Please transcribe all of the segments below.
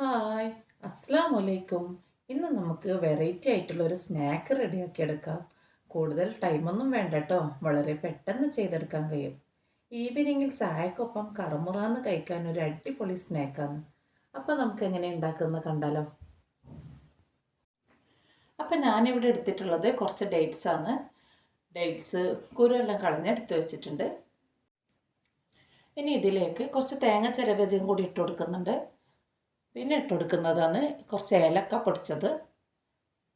Hi അസ്സാം വലൈക്കും ഇന്ന് നമുക്ക് വെറൈറ്റി ആയിട്ടുള്ള ഒരു സ്നാക്ക് റെഡിയാക്കി എടുക്കാം. കൂടുതൽ ടൈമൊന്നും വേണ്ട കേട്ടോ വളരെ പെട്ടെന്ന് ചെയ്തെടുക്കാൻ കഴിയും. ഈവനിങ്ങിൽ ചായക്കൊപ്പം കറമുറാന്ന് കഴിക്കാൻ ഒരു അടിപൊളി സ്നാക്കാണ് അപ്പോൾ നമുക്ക് എങ്ങനെ ഉണ്ടാക്കുന്നത് കണ്ടാലോ? അപ്പം ഞാനിവിടെ എടുത്തിട്ടുള്ളത് കുറച്ച് ഡേറ്റ്സ് ആണ്. ഡേറ്റ്സ് കുരുവെല്ലാം കളഞ്ഞെടുത്ത് വെച്ചിട്ടുണ്ട്. ഇനി ഇതിലേക്ക് കുറച്ച് തേങ്ങ ചിരവധിയും കൂടി ഇട്ട് കൊടുക്കുന്നുണ്ട്. പിന്നെ ഇട്ടുകൊടുക്കുന്നതാണ് കുറച്ച് ഏലക്ക പൊടിച്ചത്.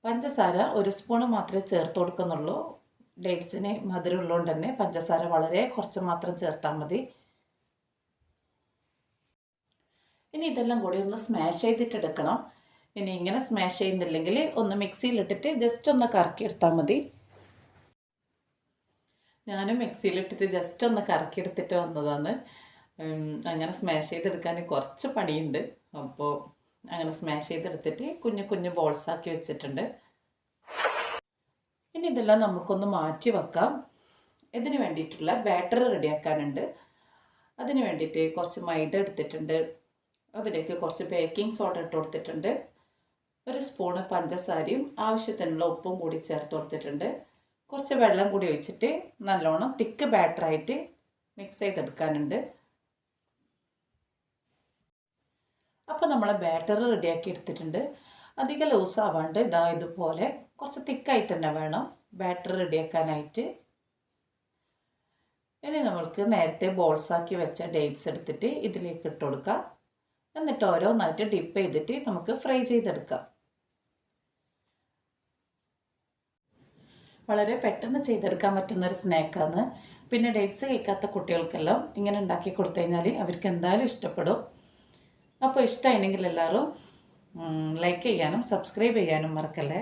പഞ്ചസാര ഒരു സ്പൂൺ മാത്രമേ ചേർത്ത് കൊടുക്കുന്നുള്ളൂ. ഡേറ്റ്സിന് മധുരം ഉള്ളതുകൊണ്ട് തന്നെ പഞ്ചസാര വളരെ കുറച്ച് മാത്രം ചേർത്താൽ മതി. ഇനി ഇതെല്ലാം കൂടി ഒന്ന് സ്മാഷ് ചെയ്തിട്ട് എടുക്കണം. ഇനി ഇങ്ങനെ സ്മാഷ് ചെയ്യുന്നില്ലെങ്കിൽ ഒന്ന് മിക്സിയിലിട്ടിട്ട് ജസ്റ്റ് ഒന്ന് കറക്കിയെടുത്താൽ മതി. ഞാനും മിക്സിയിലിട്ടിട്ട് ജസ്റ്റ് ഒന്ന് കറക്കിയെടുത്തിട്ട് വന്നതാണ്. അങ്ങനെ സ്മാഷ് ചെയ്തെടുക്കാൻ കുറച്ച് പണിയുണ്ട്. അപ്പോൾ അങ്ങനെ സ്മാഷ് ചെയ്തെടുത്തിട്ട് കുഞ്ഞു കുഞ്ഞു ബോൾസ് ആക്കി വെച്ചിട്ടുണ്ട്. ഇനി ഇതെല്ലാം നമുക്കൊന്ന് മാറ്റി വെക്കാം. ഇതിന് വേണ്ടിയിട്ടുള്ള ബാറ്റർ റെഡിയാക്കാനുണ്ട്. അതിന് വേണ്ടിയിട്ട് കുറച്ച് മൈദ എടുത്തിട്ടുണ്ട്. അതിലേക്ക് കുറച്ച് ബേക്കിംഗ് സോഡ ഇട്ട് കൊടുത്തിട്ടുണ്ട്. ഒരു സ്പൂണ് പഞ്ചസാരയും ആവശ്യത്തിനുള്ള ഉപ്പും കൂടി ചേർത്ത് കൊടുത്തിട്ടുണ്ട്. കുറച്ച് വെള്ളം കൂടി ഒഴിച്ചിട്ട് നല്ലോണം തിക്ക് ബാറ്ററായിട്ട് മിക്സ് ചെയ്തെടുക്കാനുണ്ട്. അപ്പോൾ നമ്മൾ ബാറ്റർ റെഡിയാക്കി എടുത്തിട്ടുണ്ട്. അധികം ലൂസ് ആവാണ്ട് ഇതാ ഇതുപോലെ കുറച്ച് തിക്കായിട്ട് തന്നെ വേണം ബാറ്റർ റെഡിയാക്കാനായിട്ട് ഇനി നമ്മൾക്ക് നേരത്തെ ബോൾസാക്കി വെച്ച ഡേറ്റ്സ് എടുത്തിട്ട് ഇതിലേക്ക് ഇട്ട് കൊടുക്കാം. എന്നിട്ട് ഓരോന്നായിട്ട് ഡിപ്പ് ചെയ്തിട്ട് നമുക്ക് ഫ്രൈ ചെയ്തെടുക്കാം. വളരെ പെട്ടെന്ന് ചെയ്തെടുക്കാൻ പറ്റുന്ന ഒരു സ്നാക്കാണ് പിന്നെ ഡേറ്റ്സ് കഴിക്കാത്ത കുട്ടികൾക്കെല്ലാം ഇങ്ങനെ ഉണ്ടാക്കി കൊടുത്തു കഴിഞ്ഞാൽ അവർക്ക് എന്തായാലും ഇഷ്ടപ്പെടും. അപ്പോൾ ഇഷ്ടമായിരുന്നെങ്കിൽ എല്ലാവരും ലൈക്ക് ചെയ്യാനും സബ്സ്ക്രൈബ് ചെയ്യാനും മറക്കല്ലേ?